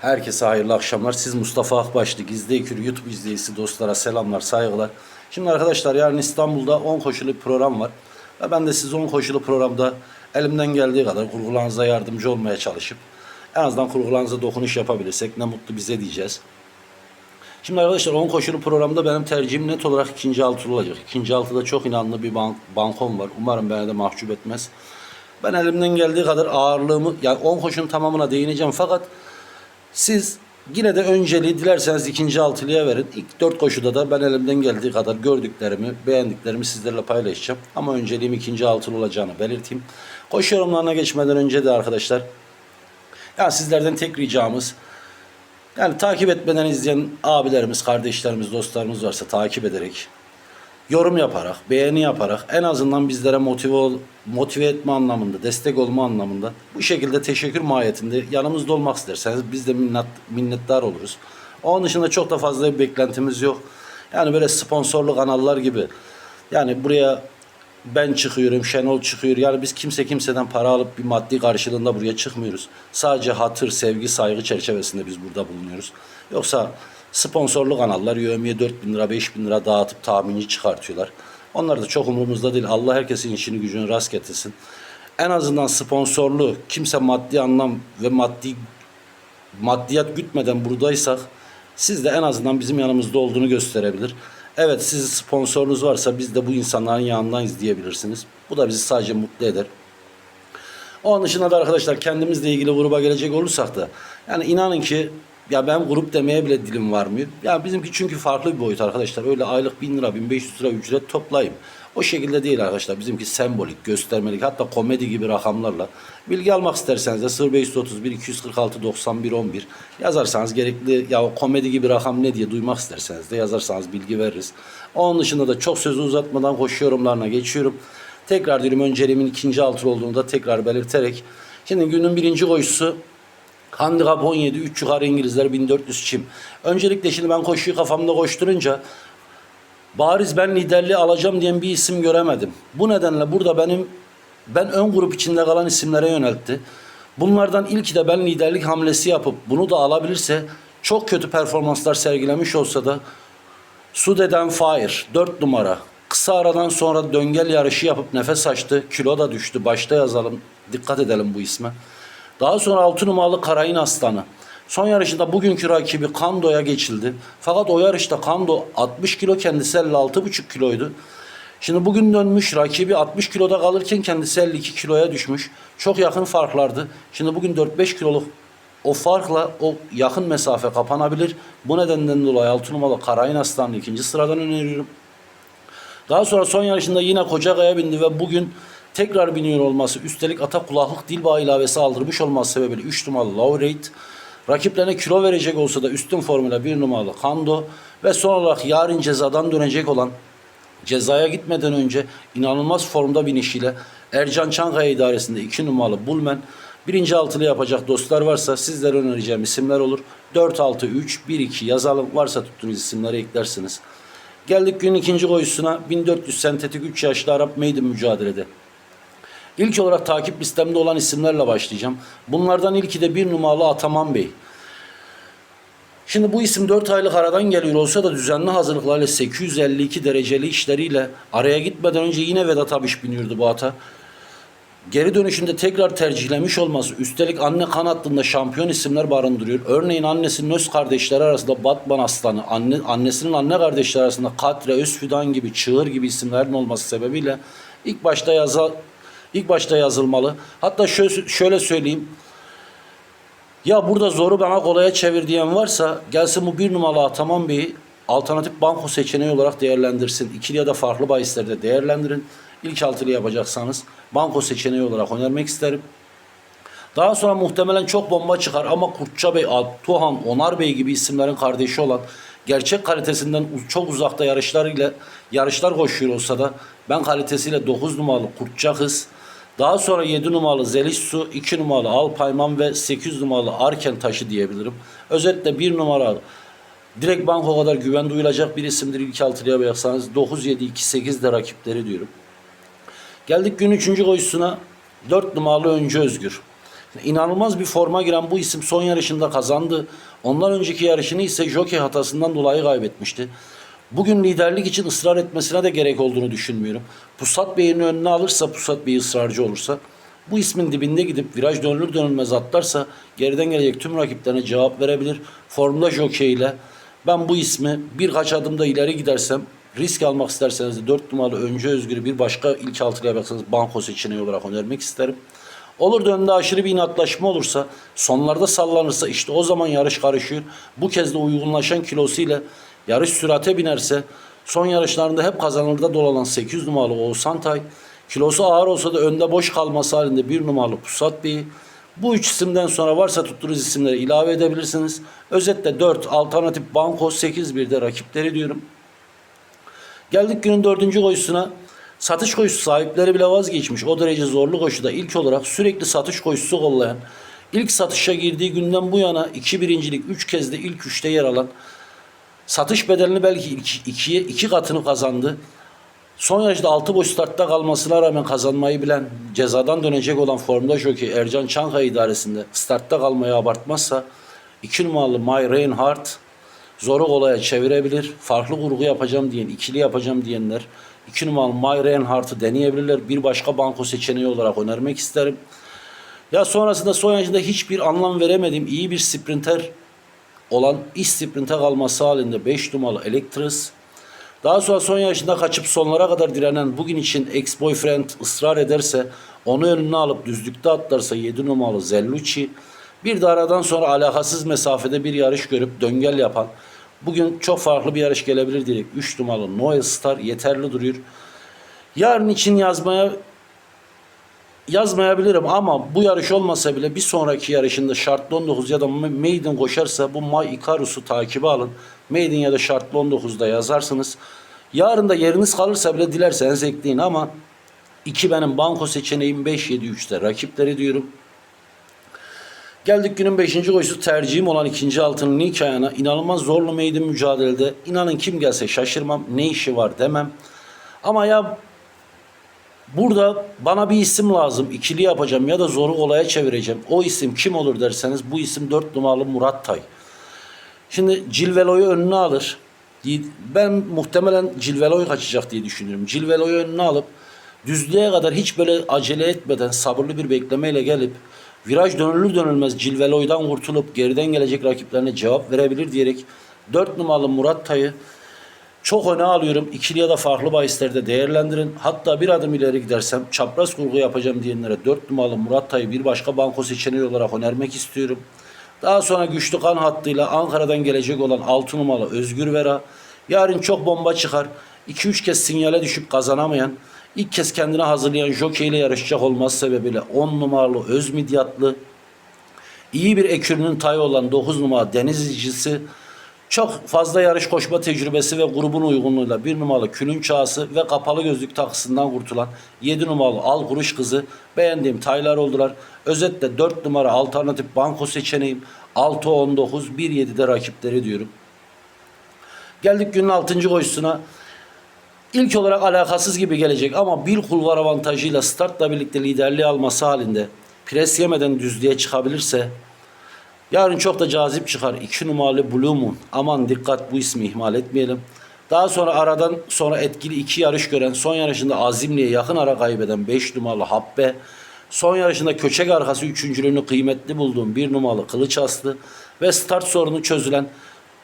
Herkese hayırlı akşamlar. Siz Mustafa Akbaşlı Gizli Ekür YouTube izleyicisi dostlara selamlar, saygılar. Şimdi arkadaşlar yarın İstanbul'da 10 koşulu bir program var. Ve ben de size 10 koşulu programda elimden geldiği kadar kurgularınıza yardımcı olmaya çalışıp en azından kurgularınıza dokunuş yapabilirsek ne mutlu bize diyeceğiz. Şimdi arkadaşlar 10 koşulu programda benim tercihim net olarak ikinci altılı olacak. İkinci altıda çok inanlı bir bank, bankom var. Umarım beni de mahcup etmez. Ben elimden geldiği kadar ağırlığımı yani 10 koşunun tamamına değineceğim fakat siz yine de önceliği dilerseniz ikinci altılıya verin. İlk dört koşuda da ben elimden geldiği kadar gördüklerimi, beğendiklerimi sizlerle paylaşacağım. Ama önceliğim ikinci altılı olacağını belirteyim. Koşu yorumlarına geçmeden önce de arkadaşlar yani sizlerden tek ricamız yani takip etmeden izleyen abilerimiz, kardeşlerimiz, dostlarımız varsa takip ederek yorum yaparak, beğeni yaparak en azından bizlere motive ol, motive etme anlamında, destek olma anlamında bu şekilde teşekkür mahiyetinde yanımızda olmak isterseniz biz de minnet, minnettar oluruz. Onun dışında çok da fazla bir beklentimiz yok. Yani böyle sponsorlu kanallar gibi. Yani buraya ben çıkıyorum, Şenol çıkıyor. Yani biz kimse kimseden para alıp bir maddi karşılığında buraya çıkmıyoruz. Sadece hatır, sevgi, saygı çerçevesinde biz burada bulunuyoruz. Yoksa sponsorlu kanallar yövmiye 4 bin lira, 5 bin lira dağıtıp tahminci çıkartıyorlar. Onlar da çok umurumuzda değil. Allah herkesin işini gücünü rast getirsin. En azından sponsorlu, kimse maddi anlam ve maddi maddiyat gütmeden buradaysak siz de en azından bizim yanımızda olduğunu gösterebilir. Evet sizin sponsorunuz varsa biz de bu insanların yanındayız diyebilirsiniz. Bu da bizi sadece mutlu eder. Onun dışında da arkadaşlar kendimizle ilgili gruba gelecek olursak da yani inanın ki ya ben grup demeye bile dilim varmıyor. Ya bizimki çünkü farklı bir boyut arkadaşlar. Öyle aylık 1000 lira 1500 lira ücret toplayayım. O şekilde değil arkadaşlar. Bizimki sembolik, göstermelik hatta komedi gibi rakamlarla. Bilgi almak isterseniz de 0531 246 91 11 yazarsanız gerekli ya komedi gibi rakam ne diye duymak isterseniz de yazarsanız bilgi veririz. Onun dışında da çok sözü uzatmadan koşu yorumlarına geçiyorum. Tekrar diyorum önceliğimin ikinci altı olduğunu da tekrar belirterek. Şimdi günün birinci koşusu Handikap 17, 3 yukarı İngilizler 1400 çim. Öncelikle şimdi ben koşuyu kafamda koşturunca bariz ben liderliği alacağım diyen bir isim göremedim. Bu nedenle burada benim ben ön grup içinde kalan isimlere yöneltti. Bunlardan ilki de ben liderlik hamlesi yapıp bunu da alabilirse çok kötü performanslar sergilemiş olsa da Sude'den Fire 4 numara. Kısa aradan sonra döngel yarışı yapıp nefes açtı. Kilo da düştü. Başta yazalım. Dikkat edelim bu isme. Daha sonra 6 numaralı Karayın Aslanı. Son yarışında bugünkü rakibi Kando'ya geçildi. Fakat o yarışta Kando 60 kilo kendisi 56,5 kiloydu. Şimdi bugün dönmüş rakibi 60 kiloda kalırken kendisi 52 kiloya düşmüş. Çok yakın farklardı. Şimdi bugün 4-5 kiloluk o farkla o yakın mesafe kapanabilir. Bu nedenden dolayı 6 numaralı Karayın Aslan'ı ikinci sıradan öneriyorum. Daha sonra son yarışında yine Kocakaya bindi ve bugün tekrar biniyor olması, üstelik ata kulaklık dil bağı ilavesi aldırmış olması sebebiyle 3 numaralı Laureate, rakiplerine kilo verecek olsa da üstün formüle 1 numaralı Kando ve son olarak yarın cezadan dönecek olan cezaya gitmeden önce inanılmaz formda binişiyle Ercan Çankaya idaresinde 2 numaralı Bulmen birinci altılı yapacak dostlar varsa sizlere önereceğim isimler olur. 4-6-3-1-2 yazalım. Varsa tuttuğunuz isimleri eklersiniz. Geldik günün ikinci koyusuna 1400 sentetik 3 yaşlı Arap Maiden mücadelede. İlk olarak takip listemde olan isimlerle başlayacağım. Bunlardan ilki de bir numaralı Ataman Bey. Şimdi bu isim 4 aylık aradan geliyor olsa da düzenli hazırlıklarla 852 dereceli işleriyle araya gitmeden önce yine Vedat Abiş biniyordu bu ata. Geri dönüşünde tekrar tercihlemiş olması, üstelik anne kan hattında şampiyon isimler barındırıyor. Örneğin annesinin öz kardeşleri arasında Batman Aslanı, anne, annesinin anne kardeşleri arasında Katre, Özfidan gibi, Çığır gibi isimlerin olması sebebiyle ilk başta yaza, ilk başta yazılmalı. Hatta şöyle, söyleyeyim. Ya burada zoru bana kolaya çevir diyen varsa gelsin bu bir numaralı Ataman Bey'i alternatif banko seçeneği olarak değerlendirsin. İkili ya da farklı bahislerde değerlendirin. İlk altılı yapacaksanız banko seçeneği olarak önermek isterim. Daha sonra muhtemelen çok bomba çıkar ama Kurtça Bey, Tuhan, Onar Bey gibi isimlerin kardeşi olan gerçek kalitesinden çok uzakta yarışlar ile yarışlar koşuyor olsa da ben kalitesiyle 9 numaralı Kurtça Kız, daha sonra 7 numaralı Zeliş Su, 2 numaralı Alpayman ve 8 numaralı Arken Taşı diyebilirim. Özellikle 1 numaralı direkt banko kadar güven duyulacak bir isimdir ilk altılıya baksanız 9-7-2-8 de rakipleri diyorum. Geldik gün 3. koşusuna 4 numaralı Öncü Özgür. İnanılmaz bir forma giren bu isim son yarışında kazandı. Ondan önceki yarışını ise jockey hatasından dolayı kaybetmişti. Bugün liderlik için ısrar etmesine de gerek olduğunu düşünmüyorum. Pusat Bey'in önüne alırsa, Pusat Bey ısrarcı olursa, bu ismin dibinde gidip viraj dönülür dönülmez atlarsa geriden gelecek tüm rakiplerine cevap verebilir. Formda jockey ile ben bu ismi birkaç adımda ileri gidersem risk almak isterseniz de 4 numaralı Öncü Özgür'ü bir başka ilk altıya baksanız banko seçeneği olarak önermek isterim. Olur da önde aşırı bir inatlaşma olursa, sonlarda sallanırsa işte o zaman yarış karışıyor. Bu kez de uygunlaşan kilosuyla yarış sürate binerse son yarışlarında hep kazanırda dolanan 8 numaralı Oğuzhan Tay, kilosu ağır olsa da önde boş kalması halinde 1 numaralı Pusat Bey'i, bu üç isimden sonra varsa tuttuğunuz isimleri ilave edebilirsiniz. Özetle 4 alternatif banko 8 bir de rakipleri diyorum. Geldik günün dördüncü koşusuna. Satış koşusu sahipleri bile vazgeçmiş. O derece zorlu koşuda ilk olarak sürekli satış koşusu kollayan, ilk satışa girdiği günden bu yana iki birincilik, üç kez de ilk üçte yer alan, satış bedelini belki ilk ikiye iki katını kazandı. Son yarışta altı boş startta kalmasına rağmen kazanmayı bilen, cezadan dönecek olan formda jockey Ercan Çankaya idaresinde startta kalmayı abartmazsa 2 numaralı My Reinhardt zoru kolaya çevirebilir. Farklı kurgu yapacağım diyen, ikili yapacağım diyenler 2 numaralı My Reinhardt'ı deneyebilirler. Bir başka banko seçeneği olarak önermek isterim. Ya sonrasında son yarışında hiçbir anlam veremediğim iyi bir sprinter olan iş sprinte kalması halinde 5 numaralı Electris. Daha sonra son yarışında kaçıp sonlara kadar direnen bugün için ex-boyfriend ısrar ederse onu önüne alıp düzlükte atlarsa 7 numaralı Zellucci. Bir de aradan sonra alakasız mesafede bir yarış görüp döngel yapan bugün çok farklı bir yarış gelebilir diyerek 3 numaralı Noel Star yeterli duruyor. Yarın için yazmaya yazmayabilirim ama bu yarış olmasa bile bir sonraki yarışında şartlı 19 ya da maiden koşarsa bu May Icarus'u takibe alın. Maiden ya da şartlı 19'da yazarsınız. Yarın da yeriniz kalırsa bile dilerseniz ekleyin ama 2 benim banko seçeneğim 5 7 3'te rakipleri diyorum. Geldik günün 5. koşusu tercihim olan ikinci altının ilk ayağına. İnanılmaz zorlu maiden mücadelede. İnanın kim gelse şaşırmam. Ne işi var demem. Ama ya Burada bana bir isim lazım. İkili yapacağım ya da zoru olaya çevireceğim. O isim kim olur derseniz bu isim 4 numaralı Murat Tay. Şimdi Cilvelo'yu önüne alır. Ben muhtemelen Cilvelo'yu kaçacak diye düşünüyorum. Cilvelo'yu önüne alıp düzlüğe kadar hiç böyle acele etmeden sabırlı bir beklemeyle gelip viraj dönülür dönülmez Cilvelo'ydan kurtulup geriden gelecek rakiplerine cevap verebilir diyerek 4 numaralı Murat Tay'ı çok öne alıyorum. İkili ya da farklı bahislerde değerlendirin. Hatta bir adım ileri gidersem çapraz kurgu yapacağım diyenlere 4 numaralı Murat Tay'ı bir başka banko seçeneği olarak önermek istiyorum. Daha sonra güçlü kan hattıyla Ankara'dan gelecek olan 6 numaralı Özgür Vera. Yarın çok bomba çıkar. 2-3 kez sinyale düşüp kazanamayan, ilk kez kendine hazırlayan jockey ile yarışacak olması sebebiyle 10 numaralı Özmidyatlı, iyi bir ekürünün tayı olan 9 numaralı Deniz İzcisi, çok fazla yarış koşma tecrübesi ve grubun uygunluğuyla bir numaralı külün çağısı ve kapalı gözlük takısından kurtulan 7 numaralı al kuruş kızı beğendiğim taylar oldular. Özetle 4 numara alternatif banko seçeneğim 6-19 1-7'de rakipleri diyorum. Geldik günün 6. koşusuna. İlk olarak alakasız gibi gelecek ama bir kulvar avantajıyla startla birlikte liderliği alması halinde pres yemeden düzlüğe çıkabilirse Yarın çok da cazip çıkar. 2 numaralı Blue Moon. Aman dikkat bu ismi ihmal etmeyelim. Daha sonra aradan sonra etkili iki yarış gören son yarışında Azimli'ye yakın ara kaybeden 5 numaralı Habbe. Son yarışında köçek arkası üçüncülüğünü kıymetli bulduğum 1 numaralı Kılıç Aslı ve start sorunu çözülen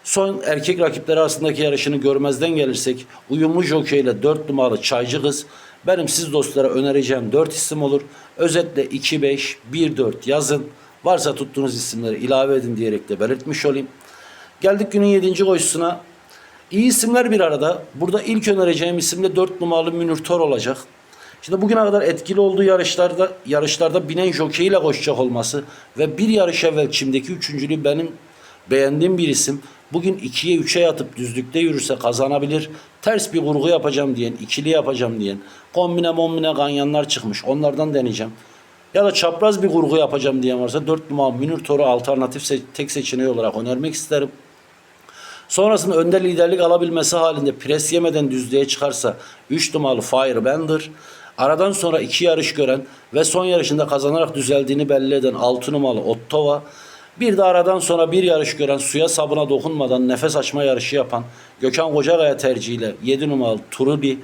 son erkek rakipleri arasındaki yarışını görmezden gelirsek uyumlu jockey ile 4 numaralı Çaycı Kız benim siz dostlara önereceğim 4 isim olur. Özetle 2-5, 1-4 yazın. Varsa tuttuğunuz isimleri ilave edin diyerek de belirtmiş olayım. Geldik günün 7. koşusuna. İyi isimler bir arada. Burada ilk önereceğim isim de 4 numaralı Münir Tor olacak. Şimdi bugüne kadar etkili olduğu yarışlarda yarışlarda binen jockey ile koşacak olması ve bir yarış evvel çimdeki üçüncülüğü benim beğendiğim bir isim. Bugün 2'ye 3'e yatıp düzlükte yürürse kazanabilir. Ters bir vurgu yapacağım diyen, ikili yapacağım diyen, kombine mombine ganyanlar çıkmış. Onlardan deneyeceğim. Ya da çapraz bir kurgu yapacağım diyen varsa 4 numara Münir Tor'u alternatif se tek seçeneği olarak önermek isterim. Sonrasında önde liderlik alabilmesi halinde pres yemeden düzlüğe çıkarsa 3 numaralı Firebender. Aradan sonra iki yarış gören ve son yarışında kazanarak düzeldiğini belli eden 6 numaralı Ottova. Bir de aradan sonra bir yarış gören suya sabuna dokunmadan nefes açma yarışı yapan Gökhan Kocakaya tercihiyle 7 numaralı Turubi.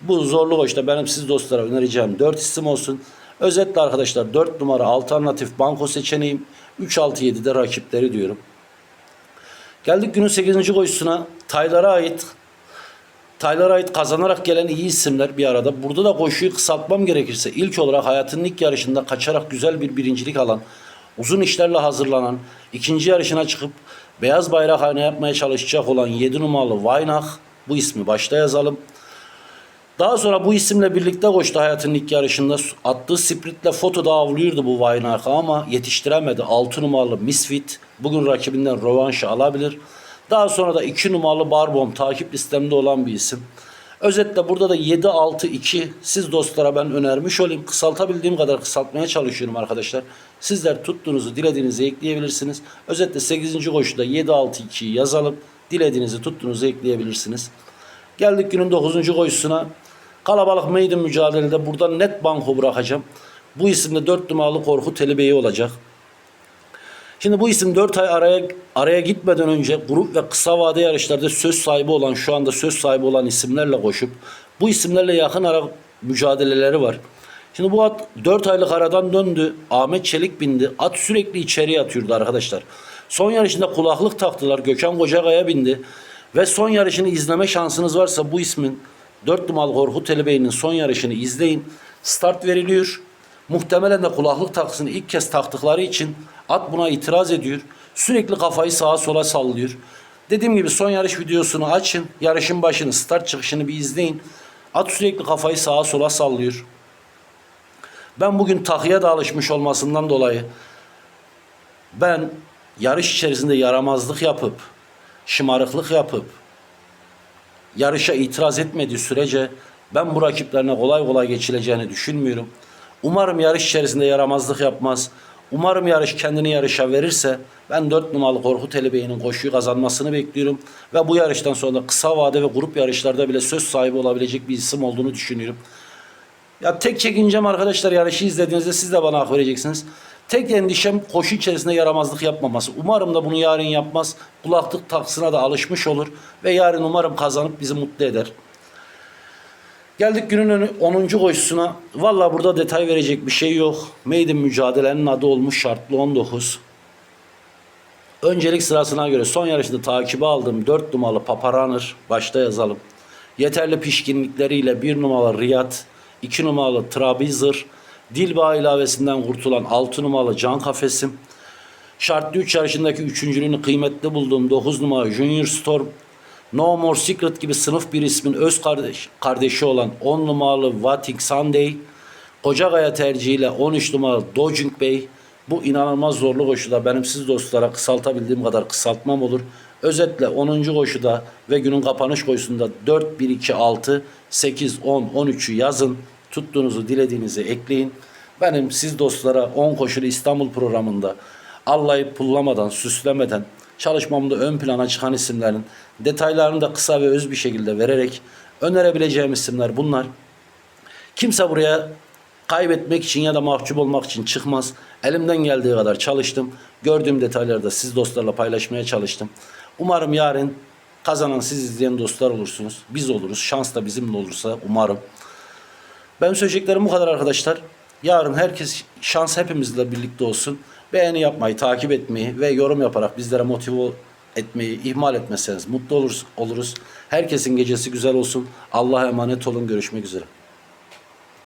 Bu zorlu koşta benim siz dostlara önereceğim 4 isim olsun. Özetle arkadaşlar 4 numara alternatif banko seçeneğim. 3-6-7'de rakipleri diyorum. Geldik günün 8. koşusuna. Taylara ait Taylara ait kazanarak gelen iyi isimler bir arada. Burada da koşuyu kısaltmam gerekirse ilk olarak hayatının ilk yarışında kaçarak güzel bir birincilik alan, uzun işlerle hazırlanan, ikinci yarışına çıkıp beyaz bayrak haline yapmaya çalışacak olan 7 numaralı Weinach bu ismi başta yazalım. Daha sonra bu isimle birlikte koştu hayatının ilk yarışında. Attığı spritle fotoda avlıyordu bu Weinach'ı ama yetiştiremedi. 6 numaralı Misfit bugün rakibinden rövanşı alabilir. Daha sonra da 2 numaralı Barbon takip listemde olan bir isim. Özetle burada da 7-6-2 siz dostlara ben önermiş olayım. Kısaltabildiğim kadar kısaltmaya çalışıyorum arkadaşlar. Sizler tuttuğunuzu dilediğinizi ekleyebilirsiniz. Özetle 8. koşuda 7-6-2'yi yazalım. Dilediğinizi tuttuğunuzu ekleyebilirsiniz. Geldik günün 9. koşusuna. Kalabalık meydan mücadelede burada net banko bırakacağım. Bu isimde 4 numaralı Korkut Ali Bey'i olacak. Şimdi bu isim 4 ay araya araya gitmeden önce grup ve kısa vade yarışlarda söz sahibi olan şu anda söz sahibi olan isimlerle koşup bu isimlerle yakın ara mücadeleleri var. Şimdi bu at 4 aylık aradan döndü. Ahmet Çelik bindi. At sürekli içeriye atıyordu arkadaşlar. Son yarışında kulaklık taktılar. Gökhan Kocakaya bindi. Ve son yarışını izleme şansınız varsa bu ismin 4 numaralı Korkut Ali Bey'in son yarışını izleyin. Start veriliyor. Muhtemelen de kulaklık takısını ilk kez taktıkları için at buna itiraz ediyor. Sürekli kafayı sağa sola sallıyor. Dediğim gibi son yarış videosunu açın. Yarışın başını, start çıkışını bir izleyin. At sürekli kafayı sağa sola sallıyor. Ben bugün takıya da alışmış olmasından dolayı ben yarış içerisinde yaramazlık yapıp, şımarıklık yapıp, yarışa itiraz etmediği sürece ben bu rakiplerine kolay kolay geçileceğini düşünmüyorum. Umarım yarış içerisinde yaramazlık yapmaz. Umarım yarış kendini yarışa verirse ben 4 numaralı Korkut Ali Bey'in koşuyu kazanmasını bekliyorum. Ve bu yarıştan sonra kısa vade ve grup yarışlarda bile söz sahibi olabilecek bir isim olduğunu düşünüyorum. Ya tek çekincem arkadaşlar yarışı izlediğinizde siz de bana hak vereceksiniz. Tek endişem koşu içerisinde yaramazlık yapmaması. Umarım da bunu yarın yapmaz. Kulaklık taksına da alışmış olur. Ve yarın umarım kazanıp bizi mutlu eder. Geldik günün 10. koşusuna. Valla burada detay verecek bir şey yok. Maiden mücadelenin adı olmuş şartlı 19. Öncelik sırasına göre son yarışında takibi aldığım 4 numaralı Paparanır başta yazalım. Yeterli pişkinlikleriyle 1 numaralı Riyad, 2 numaralı Trabizır, Dilba ilavesinden kurtulan 6 numaralı Can Kafesim, Şartlı 3 yarışındaki üçüncülüğünü kıymetli bulduğum 9 numaralı Junior Storm, No More Secret gibi sınıf bir ismin öz kardeş, kardeşi olan 10 numaralı Wating Sunday, Kocakaya tercihiyle 13 numaralı Dojing Bey, bu inanılmaz zorlu koşuda benim siz dostlara kısaltabildiğim kadar kısaltmam olur. Özetle 10. koşuda ve günün kapanış koşusunda 4, 1, 2, 6, 8, 10, 13'ü yazın. Tuttuğunuzu dilediğinizi ekleyin. Benim siz dostlara 10 koşulu İstanbul programında allayıp pullamadan, süslemeden çalışmamda ön plana çıkan isimlerin detaylarını da kısa ve öz bir şekilde vererek önerebileceğim isimler bunlar. Kimse buraya kaybetmek için ya da mahcup olmak için çıkmaz. Elimden geldiği kadar çalıştım. Gördüğüm detayları da siz dostlarla paylaşmaya çalıştım. Umarım yarın kazanan siz izleyen dostlar olursunuz. Biz oluruz. Şans da bizimle olursa umarım. Ben söyleyeceklerim bu kadar arkadaşlar. Yarın herkes şans hepimizle birlikte olsun. Beğeni yapmayı, takip etmeyi ve yorum yaparak bizlere motive etmeyi ihmal etmezseniz mutlu oluruz. oluruz. Herkesin gecesi güzel olsun. Allah'a emanet olun. Görüşmek üzere.